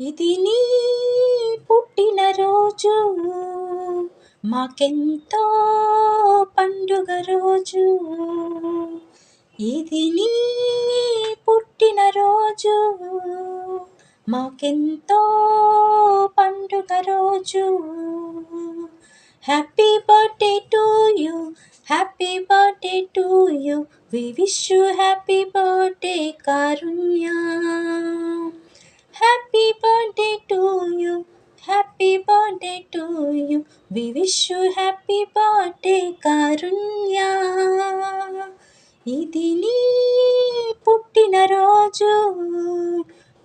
ఇది నీ పుట్టినరోజు మాకెంతో పండుగ రోజు. ఇది నీ పుట్టినరోజు మాకెంతో పండుగ రోజు. Happy birthday to you. Happy birthday to you. We wish you happy birthday Karunya. Birthday to you happy birthday to you we wish you happy birthday Karunya ఇది నీ పుట్టినరోజు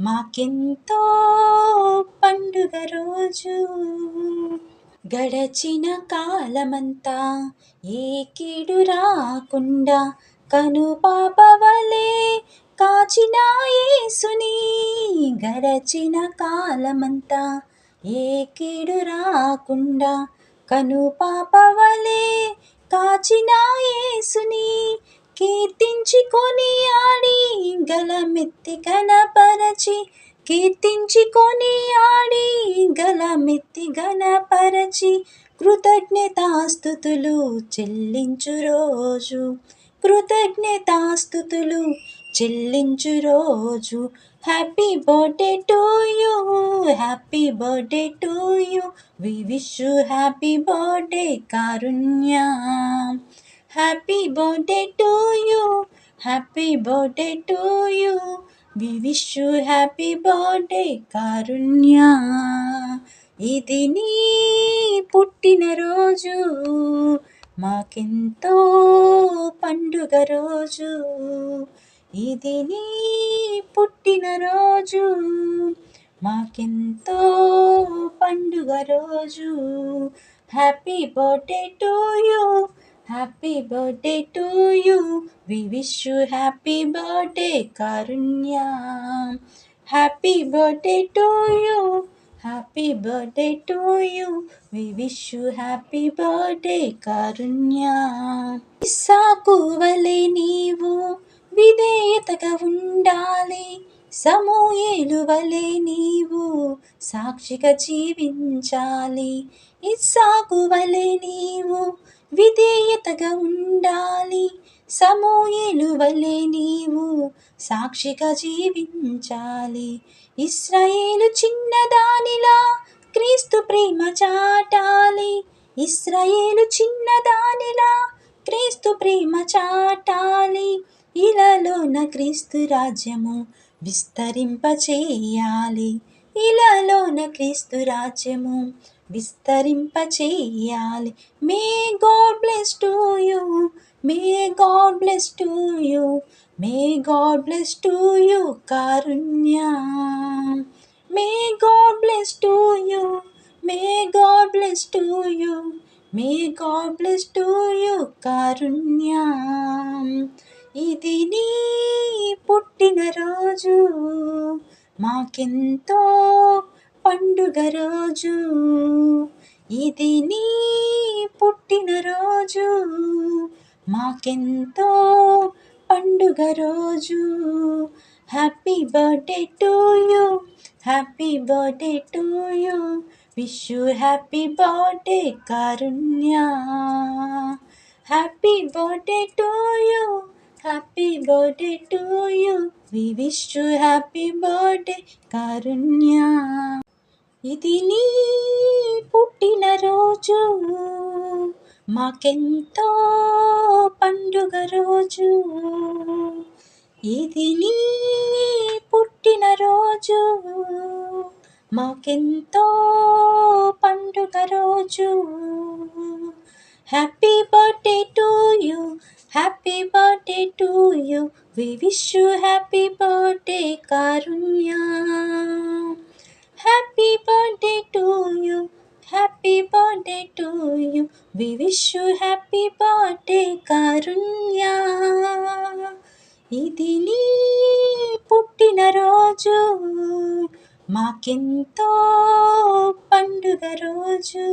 మాకెంతో పండుగ రోజు. గడచిన కాలమంతా ఏ కీడు రాకుండా కను పాపవలే కాచిన యేసుని గడచిన కాలమంతా ఏ కీడు రాకుండా కను పాపవలే కాచిన యేసుని కీర్తించుకొని ఆడి గలమెత్తి గణపరచి కీర్తించుకొని ఆడి గలమెత్తి గణపరచి కృతజ్ఞతాస్థుతులు చెల్లించు రోజు. కృతజ్ఞతాస్థుతులు చెల్లించు రోజు. Happy birthday to you happy birthday to you we wish you happy birthday Karunya happy birthday to you happy birthday to you we wish you happy birthday Karunya ఇది నీ పుట్టినరోజు మాకెంతో పండుగ రోజు. ఇది నీ పుట్టినరోజు మాకెంతో పండుగ రోజు. Happy birthday to you happy birthday to you we wish you happy birthday Karunya happy birthday to you happy birthday to you we wish you happy birthday Karunya సాకువలే నీవు విధేయతగా ఉండాలి. సమూయేలు వలె నీవు సాక్షిగా జీవించాలి. ఇస్సాకు వలె నీవు విధేయతగా ఉండాలి. సమూయేలు వలె నీవు సాక్షిగా జీవించాలి. ఇస్రాయేలు చిన్నదానిలా క్రీస్తు ప్రేమ చాటాలి. ఇస్రాయేలు చిన్నదానిలా క్రీస్తు ప్రేమ చాటాలి. ఇలాలోన క్రీస్తు రాజ్యము విస్తరింపచేయాలి. ఇలాలోన క్రీస్తు రాజ్యము విస్తరింపచేయాలి. May God bless to you. May God bless to you. May God bless to you Karunya. May God bless to you. May God bless to you. May God bless to you Karunya. ఇది నీ పుట్టినరోజు మాకెంతో పండుగ రోజు. ఇది నీ పుట్టినరోజు మాకెంతో పండుగ రోజు. Happy birthday to you happy birthday to you wish you happy birthday Karunya happy birthday to you happy birthday to you we wish you happy birthday Karunya ఇది నీ పుట్టినరోజు మాకెంతో పండుగ రోజు. ఇది నీ పుట్టినరోజు మాకెంతో పండుగ రోజు. Happy birthday to you happy birthday to you we wish you happy birthday Karunya happy birthday to you happy birthday to you we wish you happy birthday Karunya ఇది నీ పుట్టినరోజు మాకెంతో పండుగ రోజు